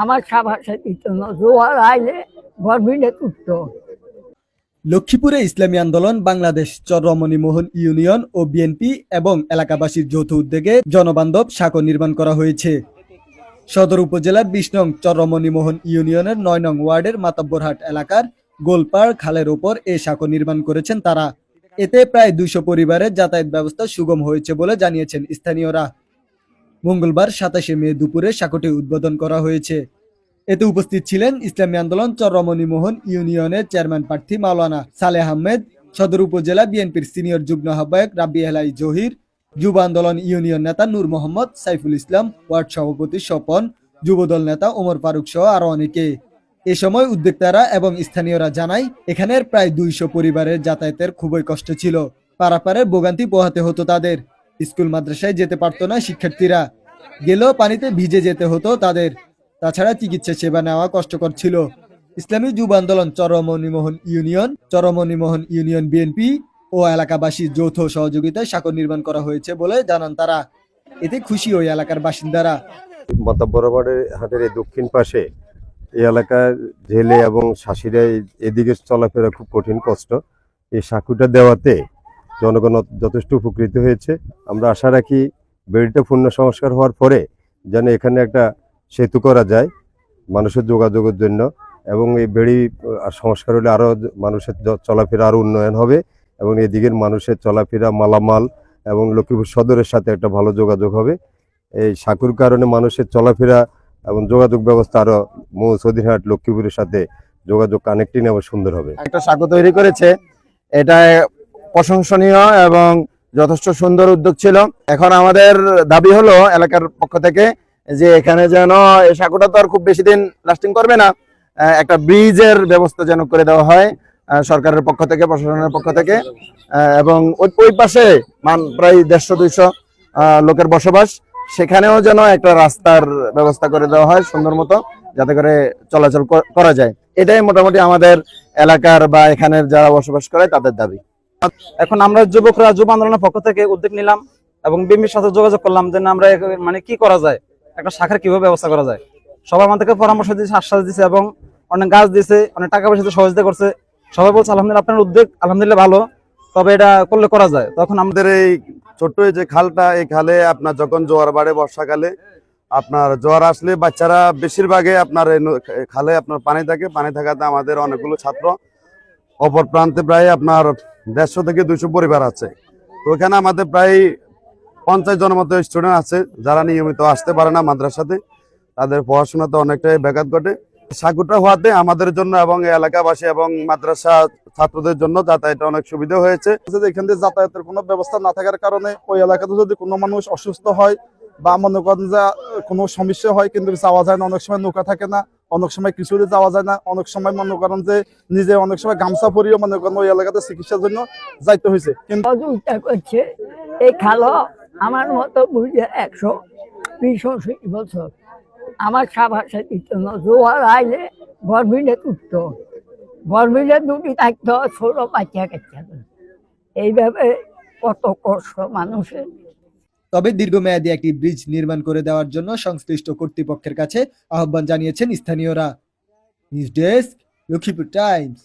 আমার সাবাসে দিত না জোয়ার আইলে তুটতো লক্ষ্মীপুরে ইসলামী আন্দোলন, বাংলাদেশ চরমণি মোহন ইউনিয়ন ও বিএনপি এবং এলাকাবাসীর যৌথ উদ্যোগে জনবান্ধব সাঁকো নির্মাণ করা হয়েছে। সদর উপজেলার বিশ নং চরমণি মোহন ইউনিয়নের নয় নং ওয়ার্ডের মাতাব্বরহাট এলাকার গোলপাড় খালের ওপর এ সাঁকো নির্মাণ করেছেন তারা। এতে প্রায় দুইশো পরিবারের যাতায়াত ব্যবস্থা সুগম হয়েছে বলে জানিয়েছেন স্থানীয়রা। মঙ্গলবার সাতাশে মে দুপুরে সাঁকোটি উদ্বোধন করা হয়েছে। এতে উপস্থিত ছিলেন ইসলামী আন্দোলন চরমণি মোহন ইউনিয়নের চেয়ারম্যান প্রার্থী মাওলানা সালেহ আহমেদ, সদর উপজেলা বিএনপির সিনিয়র যুগ্ম আহ্বায়ক রাব্বি এলাই জহির, যুব আন্দোলন ইউনিয়ন নেতা নূর মোহাম্মদ, সাইফুল ইসলাম, ওয়ার্ড সভাপতি স্বপন, যুবদল নেতা ওমর ফারুক সহ আরও অনেকে। এ সময় উদ্যোক্তারা এবং স্থানীয়রা জানায়, এখানের প্রায় দুইশো পরিবারের যাতায়াতের খুবই কষ্ট ছিল। পারাপারে ভোগান্তি পোহাতে হতো তাদের। স্কুল মাদ্রাসায় যেতে পারতো না, শিক্ষার্থীরা গেলেও পানিতে ভিজে যেতে হতো তাদের। তাছাড়া চিকিৎসা সেবা নেওয়া কষ্টকর ছিল। Islami Jubo Andolan Charmonimohan union Charmonimohan union BNP ও এলাকাবাসীর যৌথ সহযোগিতায় সাঁকো নির্মাণ করা হয়েছে বলে জানান তারা। এতে খুশি ওই এলাকার বাসিন্দারা। মাতাব্বরাবাড়ের হাটের এই দক্ষিণ পাশে এই এলাকার জেলে এবং শাসিরা এদিকে চলাফেরা খুব কঠিন, কষ্ট। এই সাঁকুটা দেওয়াতে জনগণ যথেষ্ট উপকৃত হয়েছে। আমরা আশা রাখি বেড়িটা পূর্ণ সংস্কার হওয়ার পরে যেন এখানে একটা সেতু করা যায় মানুষের যোগাযোগের জন্য এবং এই বেড়ি সংস্কার হলে আরও মানুষের চলাফেরা আরও উন্নয়ন হবে এবং এদিকের মানুষের চলাফেরা, মালামাল এবং লক্ষ্মীপুর সদরের সাথে একটা ভালো যোগাযোগ হবে। এই সাঁকুর কারণে মানুষের চলাফেরা এবং যোগাযোগ ব্যবস্থা আরও মৌসুদিনহাট লক্ষ্মীপুরের সাথে যোগাযোগ কানেক্টিং আবার সুন্দর হবে। একটা সাঁকো তৈরি করেছে। এটা প্রশংসনীয় এবং যথেষ্ট সুন্দর উদ্যোগ ছিল। এখন আমাদের দাবি হলো এলাকার পক্ষ থেকে যে এখানে যেন এই সাঁকোটা তো আর খুব বেশি দিন লাস্টিং করবে না একটা ব্রিজের ব্যবস্থা যেন করে দেওয়া হয় সরকারের পক্ষ থেকে, প্রশাসনের পক্ষ থেকে এবং ওই ওই পাশে মান প্রায় দেড়শো, দুইশো লোকের বসবাস, সেখানেও যেন একটা রাস্তার ব্যবস্থা করে দেওয়া হয় সুন্দর মতো, যাতে করে চলাচল করা যায়। এটাই মোটামুটি আমাদের এলাকার বা এখানের যারা বসবাস করে তাদের দাবি। এখন আমরা যুবকরা, যুব আন্দোলনের পক্ষ থেকে উদ্যোগ নিলাম এবং বিএমপির সাথে যোগাযোগ করলাম যে আমরা মানে কি করা যায়? একটা শাখার কীভাবে ব্যবস্থা করা যায়? সবাই আমাদেরকে পরামর্শ দিয়েছে, আশ্বাস দিয়েছে এবং অনেক গাছ দিয়েছে, অনেক টাকা পয়সা সহযোগিতা করছে। সবাই বলছে, আলহামদুলিল্লাহ, আপনার উদ্যোগ আলহামদুলিল্লাহ ভালো। তবে এটা করলে করা যায়। তখন আমাদের এই ছোট্ট এই যে খালটা, এই খালে আপনার যখন জোয়ার বাড়ে বর্ষাকালে, আপনার জোয়ার আসলে বাচ্চারা বেশিরভাগে আপনার খালে আপনার পানি থাকে। পানি থাকাতে আমাদের অনেকগুলো ছাত্র অপর প্রান্তে প্রায় আপনার দেড়শো থেকে দুইশো পরিবার আছে। তো ওখানে আমাদের প্রায় পঞ্চাশ জনের মতো স্টুডেন্ট আছে, যারা নিয়মিত আসতে পারে না মাদ্রাসাতে। তাদের পড়াশোনাতে অনেকটাই ব্যাঘাত ঘটে। সাকুটা হওয়াতে আমাদের জন্য এবং এলাকাবাসী এবং মাদ্রাসা ছাত্রদের জন্য যাতায়াতে অনেক সুবিধা হয়েছে। এখান দিয়ে যাতায়াতের কোনো ব্যবস্থা না থাকার কারণে ওই এলাকাতে যদি কোনো মানুষ অসুস্থ হয় বা মনে করেন যে কোনো সমস্যা হয়, কিন্তু যাওয়া যায় না, অনেক সময় নৌকা থাকে না অনেক সময় কিছুতে যাওয়া যায় না। অনেক সময় মনে করেন যে নিজে অনেক সময় গামছা পরিও মনে করেন ওই এলাকাতে চিকিৎসার জন্য যাইতে হয়েছে কিন্তু এই খালো আমার মতো বুঝে একশো বিশ বছর। আমার সাবাসে দিত না, জোয়ার আইলে গর্বিনে তুটতো। গর্বিনে দুটি থাকতো ছোট বাচ্চা কাচ্চা। এইভাবে কত কষ্ট মানুষের। তবে দীর্ঘমেয়াদী একটি ব্রিজ নির্মাণ করে দেওয়ার জন্য সংশ্লিষ্ট কর্তৃপক্ষের কাছে আহ্বান জানিয়েছেন স্থানীয়রা। News desk, Lakshmipur times.